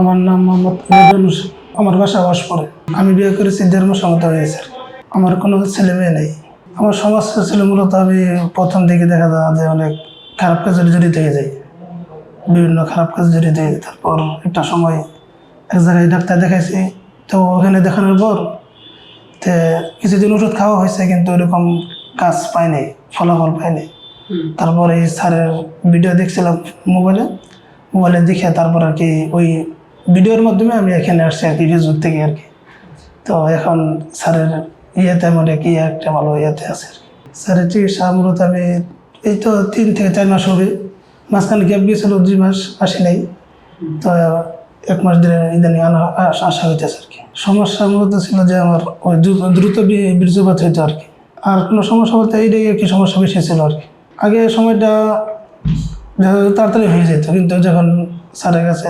আমার নাম মোহাম্মদ হোসেন। আমার বাসা বাসপুরে আমি বিয়ে করেছি দেড় মাসের মতো হয়েছে। কি। আমার কোনো ছেলে মেয়ে নেই। আমার সমস্যা ছিল মূলত আমি প্রথম দিকে দেখা যায় যে অনেক খারাপ কাজে জড়িত হয়ে যাই বিভিন্ন খারাপ কাজে জড়িত হয়ে যাই তারপর একটা সময় এক জায়গায় ডাক্তার দেখাইছি। তো ওখানে দেখানোর পর তে কিছুদিন ওষুধ খাওয়া হয়েছে কিন্তু এরকম কাজ পাইনি ফলাফল পাইনি তারপরে এই স্যারের ভিডিও দেখছিলাম মোবাইলে। মোবাইলে দেখে তারপর আর কি ওই ভিডিওর মাধ্যমে আমি এখানে আসছি আর কি ফেসবুক থেকে আর কি। তো এখন স্যারের ইয়েতে মানে কি একটা ভালো ইয়েতে আছে আর কি। স্যারের চিকিৎসা মূলত আমি এই তো তিন থেকে চার মাস হবে। মাঝখানে গ্যাপ গিয়েছিল দুই মাস, আসি নাই। তো এক মাস ধরে ইদানিং আনা, আস- হইতেছে আর কি। সমস্যা মূলত ছিল যে আমার ওই দ্রুত বীর্যপাত হইতো আর কি। আর কোনো সমস্যা বলতে এইটাই আর কি সমস্যা বেশি ছিল আর কি। আগে সময়টা তাড়াতাড়ি হয়ে যেত। কিন্তু যখন স্যারের কাছে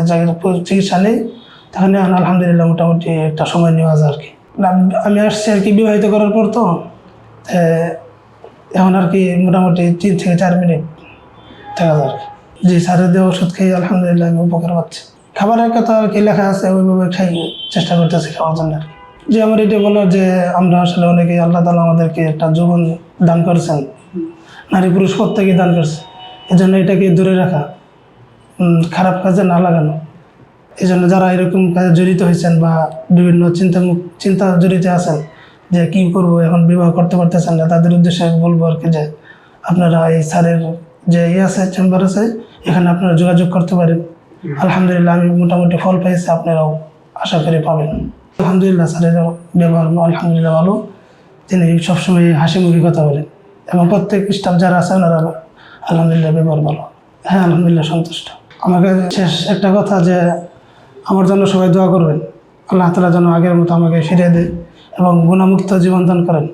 চিকিৎসা নেই, তখন এখন আলহামদুলিল্লাহ মোটামুটি একটা সময় নেওয়া যায় আর কি আমি আসছি আর কি বিবাহিত করার পর তো এখন আর কি মোটামুটি তিন থেকে চার মিনিট দেখা যায় আর কি জি, স্যারের দেওয়া ওষুধ খেয়ে আলহামদুলিল্লাহ আমি উপকার পাচ্ছি। খাবারের কথা আর কি লেখা আছে, ওইভাবে খাই, চেষ্টা করতেছি খাওয়ার জন্য আর কি। যে আমার এটা বলার যে আমরা আসলে অনেকে আল্লাহ তালা আমাদেরকে একটা জীবন দান করেছেন। নারী পুরুষ প্রত্যেকেই দান করছে। এই জন্য এটাকে দূরে রাখা খারাপ কাজে না লাগানো। এই জন্য যারা এরকম কাজে জড়িত হয়েছেন বা বিভিন্ন চিন্তা চিন্তা জড়িত আছেন যে কি করব, এখন বিবাহ করতে পারতেছেন না, তাদের উদ্দেশ্যে আমি বলব আর কি যে আপনারা এই স্যারের যে ইয়ে আছে, চেম্বার আছে, এখানে আপনারা যোগাযোগ করতে পারেন। আলহামদুলিল্লাহ, আমি মোটামুটি ফল পেয়েছি, আপনারাও আশা করি পাবেন। আলহামদুলিল্লাহ, স্যারের ব্যবহার আলহামদুলিল্লাহ ভালো। তিনি সবসময় হাসি মুখে কথা বলেন। এবং প্রত্যেক স্টাফ যারা আছে, ওনারা আলহামদুলিল্লাহ, ব্যবহার ভালো। হ্যাঁ আলহামদুলিল্লাহ, সন্তুষ্ট। আমাকে শেষ একটা কথা যে, আমার জন্য সবাই দোয়া করবেন। আল্লাহ তালা যেন আগের মতো আমাকে ফিরিয়ে দেয় এবং গুণামুক্ত জীবন দান করেন।